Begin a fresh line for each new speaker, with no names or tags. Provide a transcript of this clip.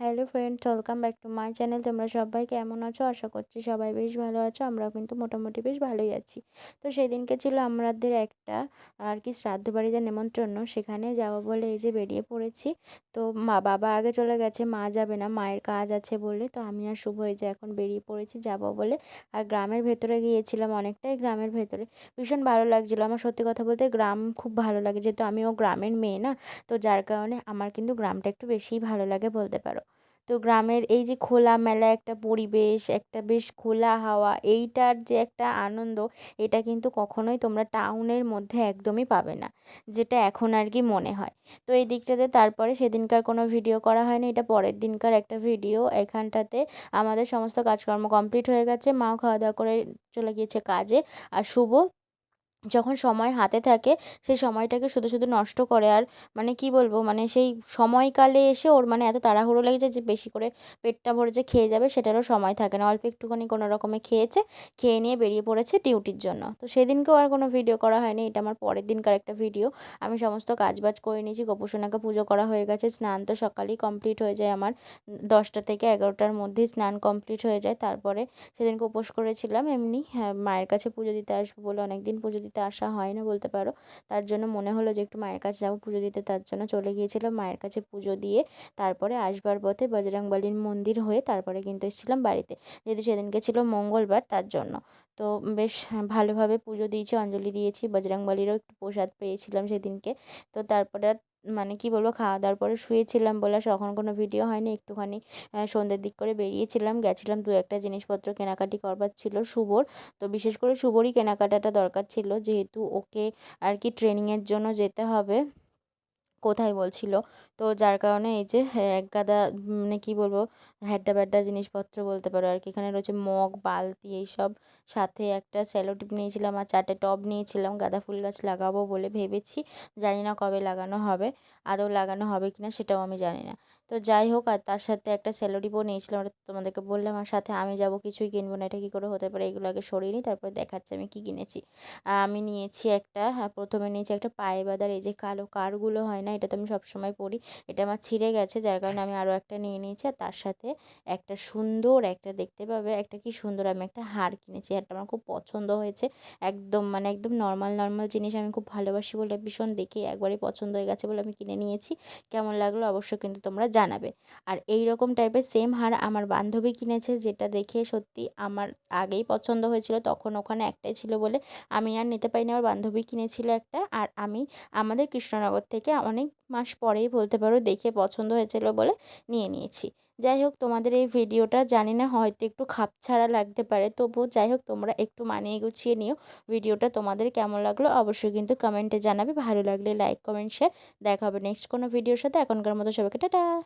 Hello friend welcome back to my channel তোমরা সবাই কেমন আছো? আশা করছি সবাই বেশ ভালো আছো। আমরাও কিন্তু মোটামুটি বেশ ভালোই আছি। তো সেদিনকে ছিল আমাদের একটা, আর কি, শ্রাদ্ধ বাড়িতে নেমন্ত্রণ সেখানে যাব বলে এই যে বেরিয়ে পড়েছি। তো মা, বাবা আগে চলে গেছে, মা যাবে না, মায়ের কাজ আছে বলে। তো আমি আর শুভ এই যে এখন বেরিয়ে পড়েছি যাব বলে। আর গ্রামের ভেতরে গিয়েছিলাম অনেকটাই গ্রামের ভেতরে। ভীষণ ভালো লাগছিল। আমার সত্যি কথা বলতে গ্রাম খুব ভালো লাগে। যেহেতু আমিও গ্রামের মেয়ে না, তো যার কারণে আমার কিন্তু গ্রামটা একটু বেশিই ভালো লাগে বলতে পারো। তো গ্রামের এই যে খোলামেলা একটা পরিবেশ, একটা বেশ খোলা হাওয়া, এইটার যে একটা আনন্দ, এটা কিন্তু কখনোই তোমরা টাউনের মধ্যে একদমই পাবে না, যেটা এখন আর কি মনে হয়। তো এই দিকটাতে তারপরে সেদিনকার কোনো ভিডিও করা হয়নি, এটা পরের দিনকার একটা ভিডিও। এখানটাতে আমাদের সমস্ত কাজকর্ম কমপ্লিট হয়ে গেছে, মাও খাওয়া দাওয়া করে চলে গিয়েছে কাজে। আর শুভ যখন সময় হাতে থাকে, সেই সময়টাকে শুধু শুধু নষ্ট করে আর মানে কি বলব? মানে সেই সময়কালে এসে ওর মানে এত তাড়াহুড়ো লেগেছে যে বেশি করে পেটটা ভরে যে খেয়ে যাবে সেটারও সময় থাকে না। অল্প একটুখানি কোনো রকমে খেয়েছে, খেয়ে নিয়ে বেরিয়ে পড়েছে ডিউটির জন্য। তো সেদিনকেও আর কোনো ভিডিও করা হয়নি, এটা আমার পরের দিনকার একটা ভিডিও। আমি সমস্ত কাজবাজ করে নিয়েছি, গোপুসোনাকে পুজো করা হয়ে গেছে, স্নান তো সকালেই কমপ্লিট হয়ে যায় আমার। দশটা থেকে এগারোটার মধ্যেই স্নান কমপ্লিট হয়ে যায়। তারপরে সেদিনকে উপোস করেছিলাম, এমনি হ্যাঁ মায়ের কাছে পুজো দিতে আসব বলে অনেক দিন পুজো দিতে আসা হয় না বলতে পারো। তার জন্য মনে হলো যে একটু মায়ের কাছে যাব পুজো দিতে। তার জন্য চলে গিয়েছিলাম মায়ের কাছে পুজো দিয়ে। তারপরে আসবার পথে বজরংবলীর মন্দির হয়ে তারপরে কিন্তু এসেছিলাম বাড়িতে। যেহেতু সেদিনকে ছিল মঙ্গলবার, তার জন্য। তো বেশ ভালোভাবে পুজো দিয়েছি, অঞ্জলি দিয়েছি। বজরংবলীরও একটু প্রসাদ পেয়েছিলাম সেদিনকে। তো তারপরে মানে কি বলব খাওয়া দাওয়ার পরে শুয়েছিলাম বলে তখন কোনো ভিডিও হয়নি। একটুখানি সন্ধ্যের দিক করে বেরিয়েছিলাম, গেছিলাম দু একটা জিনিসপত্র কেনাকাটি করবার ছিল শুভর। তো বিশেষ করে শুভরই কেনাকাটাটা দরকার ছিল, যেহেতু ওকে আর কি ট্রেনিংয়ের জন্য যেতে হবে। কোথায় বলছিল? তো যার কারণে এই যে এক গাদা মানে কী বলব, হ্যাড্ডা ব্যাড্ডা জিনিসপত্র বলতে পারো। আর কি এখানে রয়েছে মগ, বালতি, এইসব। সাথে একটা স্যালো টিপ নিয়েছিলাম আর চারটে টব নিয়েছিলাম। গাঁদা ফুল গাছ লাগাবো বলে ভেবেছি। জানি না কবে লাগানো হবে, আদৌ লাগানো হবে কি না সেটাও আমি জানি না। তো যাই হোক, আর তার সাথে একটা স্যালো টিপও নিয়েছিলাম, ওটা তোমাদেরকে বললাম। আর সাথে আমি যাব, কিছুই কিনবো না, এটা কী করে হতে পারে? এগুলো আগে সরিয়ে নিই, তারপরে দেখাচ্ছি আমি কী কিনেছি। আমি নিয়েছি একটা হ্যাঁ প্রথমে নিয়েছি একটা পায়ে বাঁধার এই যে কালো কারগুলো হয় না এটা তো আমি সবসময় পরি। এটা আমার ছিঁড়ে গেছে, যার কারণে আমি আরও একটা নিয়ে নিয়েছি। আর তার সাথে একটা সুন্দর একটা দেখতে পাবে, একটা কি সুন্দর আমি একটা হার কিনেছি। হারটা আমার খুব পছন্দ হয়েছে। একদম মানে একদম নর্মাল নর্মাল জিনিস আমি খুব ভালোবাসি বলে ভীষণ দেখে। একবারই পছন্দ হয়ে গেছে বলে আমি কিনে নিয়েছি। কেমন লাগল অবশ্যই কিন্তু তোমরা জানাবে। আর এই রকম টাইপের সেম হার আমার বান্ধবী কিনেছে, যেটা দেখে সত্যি আমার আগেই পছন্দ হয়েছিল, তখন ওখানে একটাই ছিল বলে আমি আর নিতে পারিনি। আমার বান্ধবী কিনেছিল একটা। আর আমি, আমাদের কৃষ্ণনগর থেকে অনেক মাস পরেই বলতে পারো দেখে পছন্দ হয়েছিল বলে নিয়ে নিয়েছি। যাই হোক, তোমাদের এই ভিডিওটা জানি না, হয়তো একটু খাপছাড়া লাগতে পারে, তবুও যাই হোক, তোমরা একটু মানিয়ে গুছিয়ে নিও। ভিডিওটা তোমাদের কেমন লাগল অবশ্যই কিন্তু কমেন্টে জানাবে, ভালো লাগলে লাইক, কমেন্ট, শেয়ার। দেখা হবে নেক্সট কোনো ভিডিওর সাথে, এখনকার মতো সবাইকে টাটা!